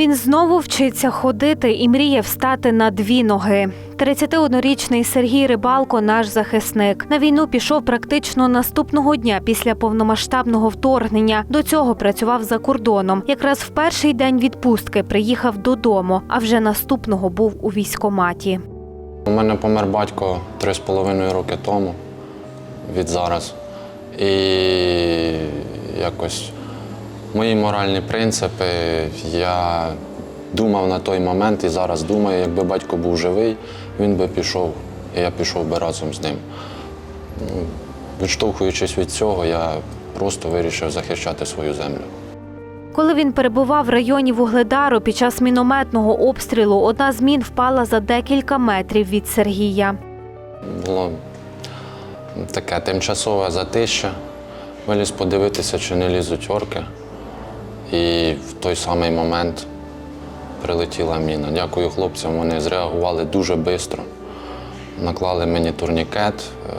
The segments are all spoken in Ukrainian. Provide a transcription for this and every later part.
Він знову вчиться ходити і мріє встати на дві ноги. 31-річний Сергій Рибалко наш захисник. На війну пішов практично наступного дня після повномасштабного вторгнення. До цього працював за кордоном. Якраз в перший день відпустки приїхав додому, а вже наступного був у військоматі. У мене помер батько три з половиною роки тому від зараз. І якось мої моральні принципи я думав на той момент і зараз думаю, якби батько був живий, він би пішов, і я пішов би разом з ним. Відштовхуючись від цього, я просто вирішив захищати свою землю. Коли він перебував в районі Вугледару під час мінометного обстрілу, одна з мін впала за декілька метрів від Сергія. Було таке тимчасове затища. Виліз подивитися, чи не лізуть орки. І в той самий момент прилетіла міна. Дякую хлопцям, вони зреагували дуже швидко. Наклали мені турнікет. Е,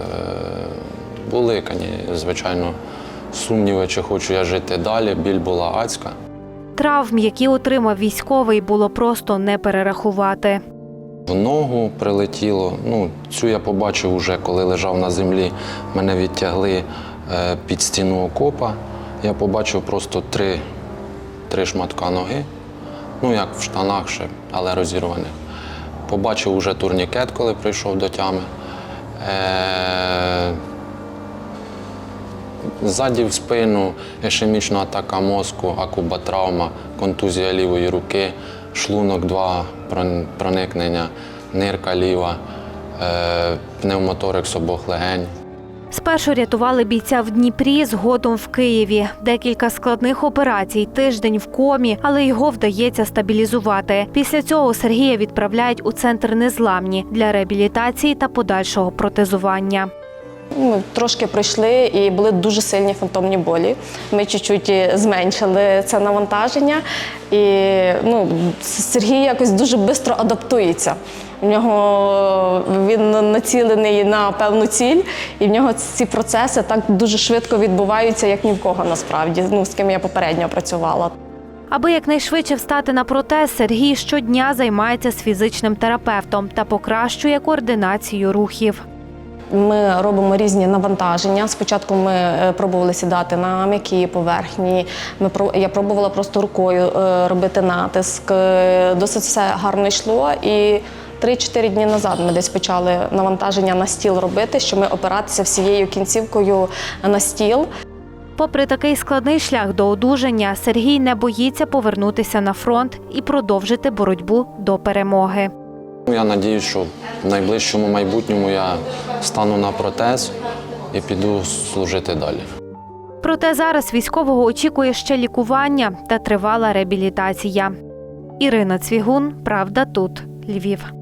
Були, звичайно, сумніви, чи хочу я жити далі. Біль була адська. Травм, які отримав військовий, було просто не перерахувати. В ногу прилетіло. Ну, цю я побачив уже, коли лежав на землі. Мене відтягли е, під стіну окопа. Я побачив просто три, три шматка ноги. Ну, як в штанах ще, але розірваних. Побачив уже турнікет, коли прийшов до тями. Е, Ззаді в спину ішемічна атака мозку, акубатравма, контузія лівої руки, шлунок 2 проникнення, нирка ліва, е, пневмоторикс обох легень. Спершу рятували бійця в Дніпрі, згодом в Києві. Декілька складних операцій, тиждень в комі, але його вдається стабілізувати. Після цього Сергія відправляють у центр незламні для реабілітації та подальшого протезування. Ми трошки пройшли і були дуже сильні фантомні болі. Ми чуть-чуть зменшили це навантаження. І ну, Сергій якось дуже швидко адаптується. В нього він націлений на певну ціль, і в нього ці процеси так дуже швидко відбуваються, як ні в кого насправді. Ну, з ким я попередньо працювала. Аби якнайшвидше встати на протез, Сергій щодня займається з фізичним терапевтом та покращує координацію рухів. Ми робимо різні навантаження. Спочатку ми е, пробували сідати на м'які поверхні. Ми я пробувала просто рукою е, робити натиск. Е, Досить все гарно йшло. І 3-4 дні назад ми десь почали навантаження на стіл робити, що ми опиратися всією кінцівкою на стіл. Попри такий складний шлях до одужання, Сергій не боїться повернутися на фронт і продовжити боротьбу до перемоги. Я сподіваюся, що в найближчому майбутньому я стану на протез і піду служити далі. Проте зараз військового очікує ще лікування та тривала реабілітація. Ірина Цвігун, Правда тут, Львів.